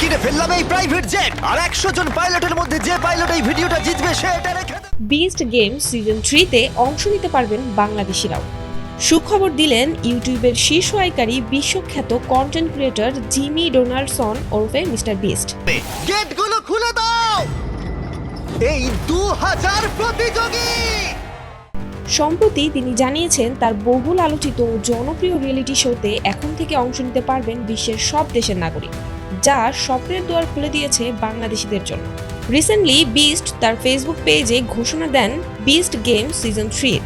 কিনে ফেললাম এই প্রাইভেট জেট আর একশো জন পাইলটের মধ্যে যে পাইলট এই ভিডিওটা জিতবে সে এটা রেখে বিস্ট গেম সিজন থ্রিতে অংশ নিতে পারবেন বাংলাদেশিরাও। সুখবর দিলেন ইউটিউবের শীর্ষ আয়কারী বিশ্বখ্যাত কন্টেন্ট ক্রিয়েটর জিমি ডোনাল্ডসন ওরফে মিস্টার বিস্ট। গেটগুলো খুলে দাও! এই দু হাজার প্রতিযোগী! সম্প্রতি তিনি জানিয়েছেন তার বহুল আলোচিত ও জনপ্রিয় রিয়েলিটি শোতে এখন থেকে অংশ নিতে পারবেন বিশ্বের সব দেশের নাগরিক। যা স্বপ্নের দুয়ার খুলে দিয়েছে বাংলাদেশিদের জন্য। রিসেন্টলি বিস্ট তার ফেসবুক পেজে ঘোষণা দেন বিস্ট গেম সিজন থ্রির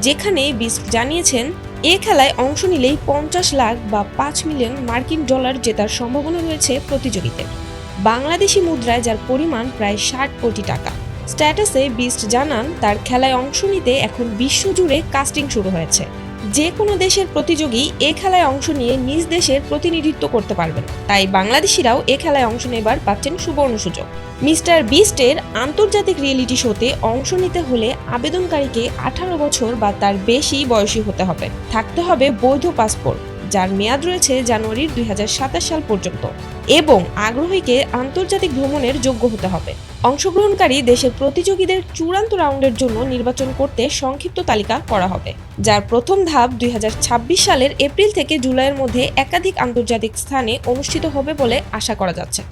যেখানে বিস্ট জানিয়েছেন, এ খেলায় অংশ নিলেই পঞ্চাশ লাখ বা পাঁচ মিলিয়ন মার্কিন ডলার জেতার সম্ভাবনা রয়েছে প্রতিযোগিতার বাংলাদেশি মুদ্রায় যার পরিমাণ প্রায় ষাট কোটি টাকা। স্ট্যাটাসে বিস্ট জানান, তার খেলায় অংশ নিতে এখন বিশ্বজুড়ে কাস্টিং শুরু হয়েছে। যে কোনো দেশের প্রতিযোগী এ খেলায় অংশ নিয়ে নিজ দেশের প্রতিনিধিত্ব করতে পারবেন। তাই বাংলাদেশিরাও এ খেলায় অংশ নেবার পাচ্ছেন সুবর্ণ সুযোগ। মিস্টার বিস্টের আন্তর্জাতিক রিয়েলিটি শোতে অংশ নিতে হলে আবেদনকারীকে আঠারো বছর বা তার বেশি বয়সী হতে হবে। থাকতে হবে বৈধ পাসপোর্ট। যার মেয়াদ রয়েছে জানুয়ারির দুই সাল পর্যন্ত এবং আগ্রহীকে আন্তর্জাতিক ভ্রমণের যোগ্য হতে হবে। অংশগ্রহণকারী দেশের প্রতিযোগীদের চূড়ান্ত রাউন্ডের জন্য নির্বাচন করতে সংক্ষিপ্ত তালিকা করা হবে, যার প্রথম ধাপ দু হাজার ছাব্বিশ সালের এপ্রিল থেকে জুলাইয়ের মধ্যে একাধিক আন্তর্জাতিক স্থানে অনুষ্ঠিত হবে বলে আশা করা যাচ্ছে।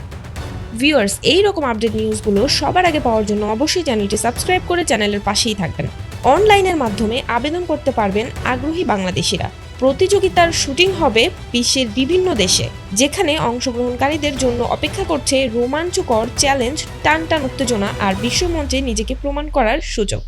ভিউয়ার্স, এই রকম আপডেট নিউজগুলো সবার আগে পাওয়ার জন্য অবশ্যই চ্যানেলটি সাবস্ক্রাইব করে চ্যানেলের পাশেই থাকবেন। অনলাইনের মাধ্যমে আবেদন করতে পারবেন আগ্রহী বাংলাদেশিরা। প্রতিযোগিতার শুটিং হবে বিশ্বের বিভিন্ন দেশে, যেখানে অংশগ্রহণকারীদের জন্য অপেক্ষা করছে রোমাঞ্চকর চ্যালেঞ্জ টান টান উত্তেজনা আর বিশ্বমঞ্চে নিজেকে প্রমাণ করার সুযোগ।